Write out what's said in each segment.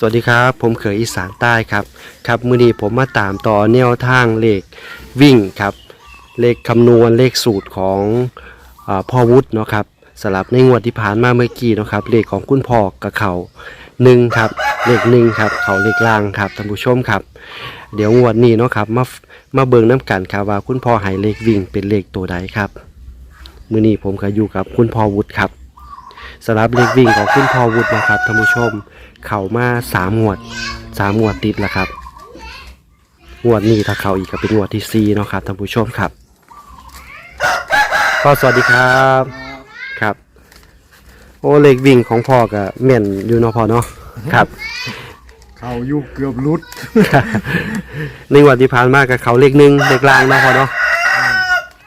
สวัสดีครับ ผมเขยอีสานใต้ครับ ครับมือนี้ผมมาตามต่อแนวทางเลขวิ่งครับ เลขคำนวณเลขสูตรของอพ่อวุฒิเนาะครับสลับในงวดที่ผ่านมาเมื่อกี้เนาะครับเลขของคุณพ่อกับเขาหนึ่งครับเลขหนึ่งครับ เขาเลขล่างครับท่านผู้ชมครับ เดี๋ยวงวดนี้เนาะครับมามาเบิ่งน้ำกันครับว่าคุณพ่อให้เลขวิ่งเป็นเลขตัวใดครับมือนี้ผมก็อยู่กับคุณพ่อวุฒิครับสำหรับเลขวิ่งของคุณพ่อวุฒินะครับท่านผู้ชม เขามาสามงวดสามงวดติดแล้วครับงวดนี้ถ้าเขาอีกก็เป็นงวดที่สี่เนาะครับท่านผู้ชมครับพ่อสวัสดีครับครับ โอ้เลขวิ่งของพ่อกับแม่นอยู่เนาะพ่อเนาะครับ เขาอยู่เกือบรุดในงวดที่ผ่านมากับเขาเลขหนึ่งเลขล่างเนาะพ่อเนาะ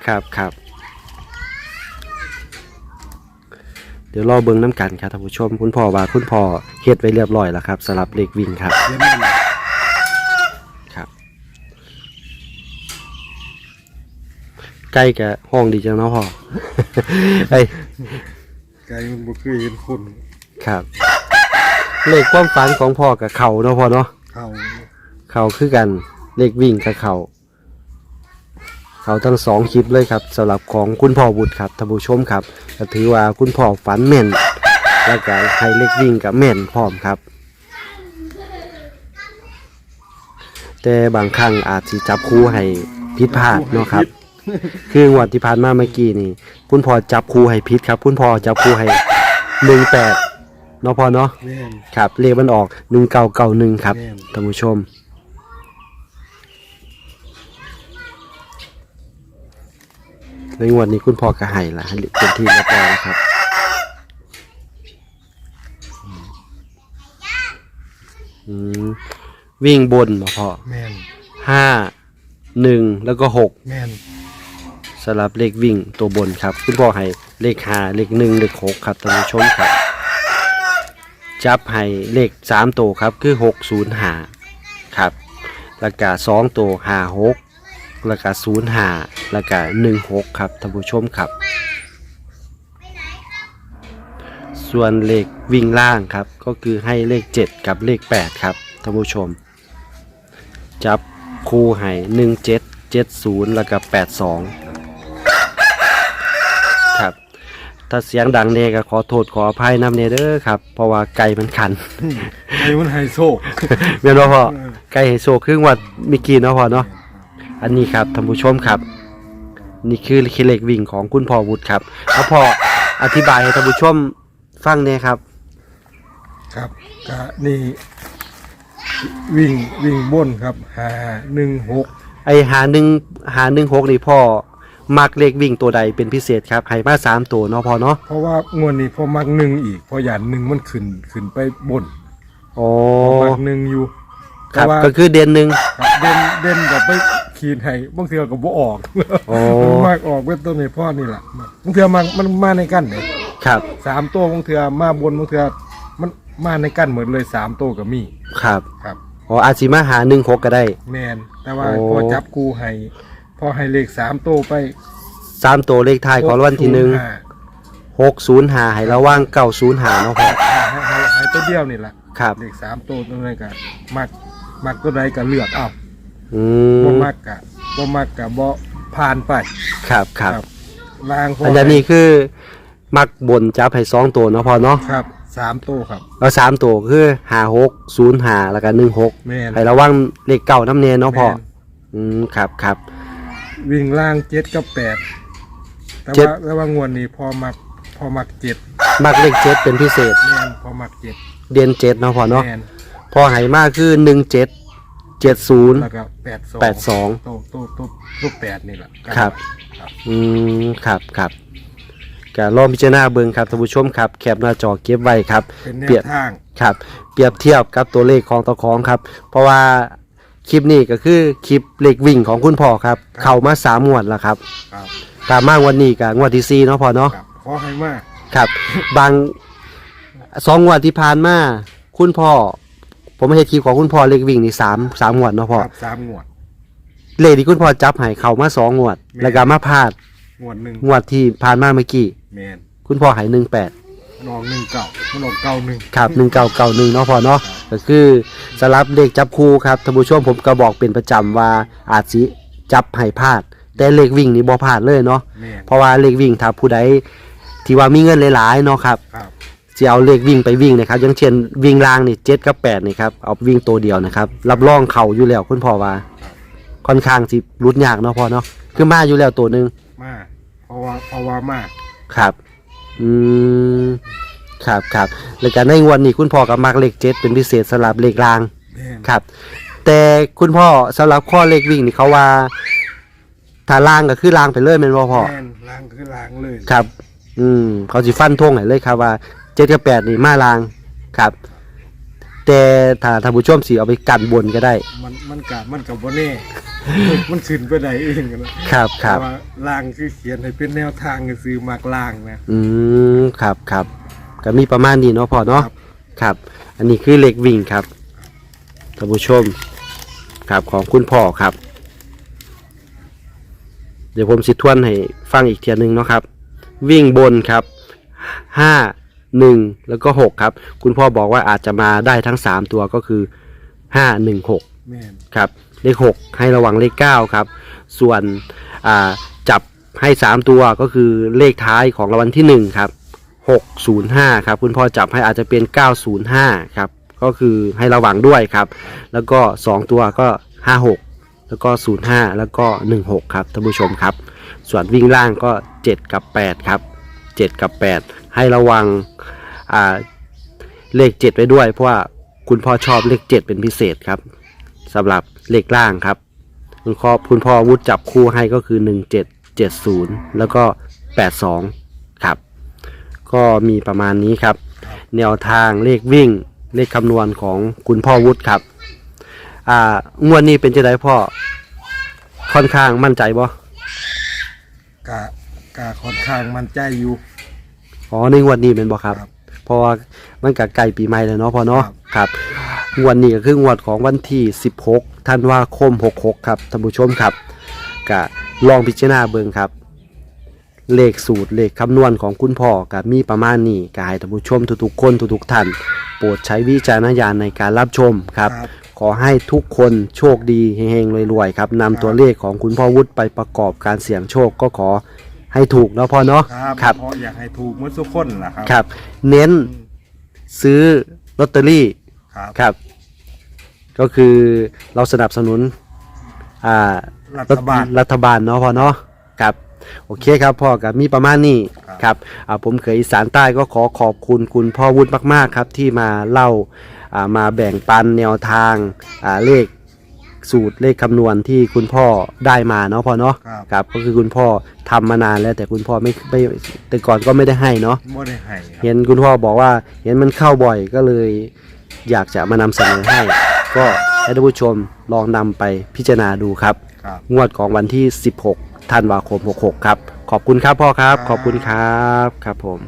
ครับครับ เดี๋ยวรอเบิ้งน้ำกันครับท่านผู้ชมคุณพ่อว่าคุณพ่อเฮ็ดไว้เรียบร้อยแล้วครับสำหรับเลขวิ่งครับเห็นไหมครับ ใกล้กับห้องดีจังเนาะพ่อ ไอ้ยไก่มันบ่เคยเห็นคนครับ เลขความฝันของพ่อกับเขาเนาะพ่อเนาะ เขาเขาคือกันเลขวิ่งกับเขา เขาทั้งสองคลิปเลยครับสำหรับของคุณพ่อบุตรครับท่านผู้ชมครับก็ถือว่าคุณพ่อฝันแม่น แล้วก็ให้เลขวิ่งกับแม่นพร้อมครับ แต่บางครั้งอาจสิจับคู่ให้ผิดพลาดเนาะครับ คืองวดที่ผ่านมาเมื่อกี้นี่ คุณพ่อจับคู่ให้พิษครับ คุณพ่อจับคู่ให้หนึ่งแปดเนาะพ่อเนาะแม่นครับเลขมันออกหนึ่งเก้าเก้าหนึ่งครับแม่นท่านผู้ชม ในงวดนี้คุณพ่อก็ให้ละให้เป็นที่เรียบร้อยแล้วครับอืมวิ่งบนมาพ่อแม่นห้าหนึ่งแล้วก็หกแม่นสำหรับเลขวิ่งตัวบนครับ คุณพ่อให้เลขห้าเลขหนึ่งเลขหกครับท่านผู้ชมครับ จับให้เลขสามตัวครับคือหกศูนย์หาครับแล้วก็สองตัวห้าหก แล้วก็ศูนย์หาแล้วก็หนึ่งหกครับท่านผู้ชมครับ ส่วนเลขวิ่งล่างครับ ก็คือให้เลขเจ็ดกับเลขแปดครับท่านผู้ชม จับคู่ให้หนึ่งเจ็ดเจ็ดศูนย์แล้วก็แปดสองครับถ้าเสียงดังเนก็ขอโทษขออภัยน้ำเนเด้อครับ เพราะว่าไก่มันขันไก่มันไฮโซเมียนบ่พ่อไก่ไฮโซครึ่งวัดมิกี้เนาะพ่อเนาะ อันนี้ครับท่านผู้ชมครับ นี่คือคิเลกวิ่งของคุณพ่อวุฒิครับเอาพ่ออธิบายให้ท่านผู้ชมฟังเนี่ยครับ ครับก็นี่วิ่งวิ่งบนครับห้าหนึ่งหกไอหาหนึ่งหาหนึ่งหกนี่พ่อมักเลขวิ่งตัวใดเป็นพิเศษครับให้มาสามตัวเนาะพ่อเนาะเพราะว่างวดนี้พอมักหนึ่งอีก พอหยานหนึ่งมันขึ้นขึ้นไปบนโอ้มักหนึ่งอยู่ครับแต่ว่าก็คือเดือนหนึ่งครับเด่นเด่นกับไป ขีดให้บางเทื่อก็บ่ออกโอ้มันมากออกเว้นต้นในพ่อนี่แหละบางเทื่อมันมันมาในกันเลยครับ สามตัวบางเทื่อมาบนบางเทื่อมันมาในกันเหมือนเลยสามตัวก็มีครับครับ อ๋ออาจสิมาหาหนึ่งหกก็ได้ แมนแต่ว่าโอ้ พอจับกูให้พอให้เลขสามตัวไปสามตัวเลขท้ายของรางวันที่หนึ่ง605หกศูนย์หาให้ระว่างเก้าศูนย์หาเนาะพ่อให้ให้ให้ตัวเดียวนี่แหละครับ เลขสามตัวตัวนั้นก็มักมักตัวใดก็เลือกเอา อืบ่มมักกะบ่มักกะบ่ผ่านไปครับครับลางพอันนี้คือ มักบนจับให้สองตัวเนาะพอเนาะครับสามตัวครับแล้วสามตัวคือหาหกศูนย์หาแล้วก็หนึ่งหกแม่นให้ระวังเลขเก่าน้ำเนนเนาะพอแม่นอืมครับครับ วิ่งล่างเจ็ดกับแปดแต่เจ็ด ว่าแต่ว่างวดนี้พอมักพอมักเจ็ดมักเลขเจ็ดเป็นพิเศษ แม่นพอมักเจ็ดเดือนเจ็ดเนาะพอเนาะแม่นพอให้มากคือหนึ่งเจ็ด เจ็ดศูนย์ แล้วก็แปดสองแปดสองตัวตัวตัวตัวแปดนี่แหละครับ ครับ อืมครับครับก็ลองพิจารณาเบิ่งครับท่านผู้ชมครับ แคปหน้าจอเก็บไว้ครับ เป็นแนเปรียวบทาง ครับเปรียบเทียบกับตัวเลขของตะของครับ เพราะว่าคลิปนี้ก็คือคลิปเลขวิ่งของคุณพ่อครับ เข้ามาสามงวดแล้วครับครับตามมากวันนี้กับงวดที่สี่เนาะพ่อเนาะครับขอให้มากครับ บางสองงวดที่ผ่านมาคุณพ่อ ผมไม่ใช่คลิปของคุณพ่อเลขวิ่งนี่สามสามงวดเนาะพ่อครับสามงวด เลขที่คุณพ่อจับให้เข้ามาสองงวด แม่แล้วก็มาพลาดงวดหนึ่งงวดที่ผ่านมาเมื่อกี้ แมนคุณพ่อใหายหนึ่งแปดมันออกหนึ่งเก่ามันออกเก่าหนึ่งครับหนึ่งเก่าเก่าหนึ่งเนาะพอเนาะก็คือสลับเลขจับคู่ครับท่านผู้ชมผมก็บอกเป็นประจำว่าอาจสิจับให้พลาด แต่เลขวิ่งนี่บ่พลาดเลยเนาะแม่นเพราะว่าเลขวิ่งถ้าผู้ใดที่ว่ามีเงินหลายๆเนาะครับ ครับ จะเอาเลขวิ่งไปวิ่งนะครับอย่างเช่นวิ่งล่างนี่เจ็ดกับแปดนี่ครับเอาวิ่งตัวเดียวนะครับ รับรองเข่าอยู่แล้วคุณพ่อว่า ค่อนข้างสิรุดยากเนาะพ่อเนาะคือมาอยู่แล้วตัวหนึ่งมาเพราะว่าเพราะว่ามาครับ อืมครับครับแล้วก็ในงวดนี้คุณพ่อกับมักเลขเจ็ดเป็นพิเศษสำหรับเลขราง แม่นครับ แต่คุณพ่อสำหรับข้อเลขวิ่งนี่เขาว่าถ้าล่างก็คือล่างไปเลยแม่นบ่พ่อ แม่นล้างคือล้างเลย ครับ อืม เขาสิฟันทงให้เลยครับว่า เจ็ดกับแปดนี่มาล่างครับ แต่ถ้าท่านผู้ชมสิเอาไปกันบนก็ได้ มันมันกะมันกับว่าแน่ มันขึ้นไปได้เองนะครับครับแต่ว่าล้างคือเขียนให้เป็นแนวทางซื้อมากล้างนะ อืมครับครับก็มีประมาณนี้เนาะพ่อเนาะครับ ครับ อันนี้คือเหล็กวิ่งครับท่านผู้ชมครับของคุณพ่อครับ เดี๋ยวผมสิทวนให้ฟังอีกเทียหนึงเนาะครับ วิ่งบนครับห้า หนึ่งแล้วก็หกครับ คุณพ่อบอกว่าอาจจะมาได้ทั้งสามตัวก็คือห้าหนึ่งหกแม่นครับ เลข 6 ให้ระวังเลข 9 ครับ ส่วนอ่าจับให้ 3 ตัวก็คือเลขท้ายของรางวัลที่1 ครับ 605 ครับ คุณพ่อจับให้อาจจะเป็น 905 ครับ ก็คือให้ระวังด้วยครับ แล้วก็ 2 ตัวก็ 56 แล้วก็ 05 แล้วก็ 16 ครับท่านผู้ชมครับ ส่วนวิ่งล่างก็ 7 กับ 8 ครับ 7 กับ 8 ให้ระวังอ่าเลข 7 ไว้ด้วย เพราะว่าคุณพ่อชอบเลข 7 เป็นพิเศษครับสำหรับเลขล่างครับ คุณพ่อคุณพ่อวุฒิจับคู่ให้ก็คือ 1770 แล้วก็ 82 ครับ ก็มีประมาณนี้ครับ แนวทางเลขวิ่งเลขคำนวณของคุณพ่อวุฒิครับอ่างวดนี้เป็นจะได้พ่อค่อนข้างมั่นใจบ่กะกะค่อนข้างมั่นใจอยู่ อ๋อในงวดนี้เป็นบ่ครับครับเพราะว่ามันกับไก่ปีใหม่แล้วเนาะพ่อเนาะครับครับงวดนี้ก็คืองวดของวันที่ 16ธันวาคม 66 ครับท่านผู้ชมครับกะลองพิจารณาเบิ่งครับ เลขสูตรเลขคำนวณของคุณพ่อกับมีประมาณนี้กายท่านผู้ชมทุกๆคนทุกๆท่าน โปรดใช้วิจารณญาณในการรับชมครับ ครับ ขอให้ทุกคนโชคดีเฮงๆรวยๆครับนำตัวเลขของคุณพ่อวุฒิไปประกอบการเสี่ยงโชคก็ขอ ให้ถูกเนาะพ่อเนาะครับครับ เพราะอยากให้ถูกเหมื่อนทุกคนล่ะครับ ครับ เน้นซื้อลอตเตอรี่ครับ ครับ ก็คือเราสนับสนุน อ่ารัฐบาล รัฐบาลเนาะพ่อเนาะครับ โอเคครับพ่อกับมีประมาณนี้ครับ ครับอ่าผมเคยอีสานใต้ก็ขอขอบคุณคุณพ่อวุฒิมาก ๆ ครับ ที่มาเล่าอ่ามาแบ่งปันแนวทางอ่าเลข สูตรเลขคำนวณที่คุณพ่อได้มาเนาะพ่อเนาะครับ ครับก็คือคุณพ่อทำมานานแล้วแต่คุณพ่อไม่ไม่แต่ก่อนก็ไม่ได้ให้เนาะบ่ได้ให้ครับ เห็นคุณพ่อบอกว่าเห็นมันเข้าบ่อยก็เลย อยากจะมานำเสนอให้ ก็ให้ท่านผู้ชมลองนำไปพิจารณาดูครับ ครับ งวดของวันที่ 16 ธันวาคม 66 ครับ ขอบคุณครับพ่อครับ ขอบคุณครับ ครับผม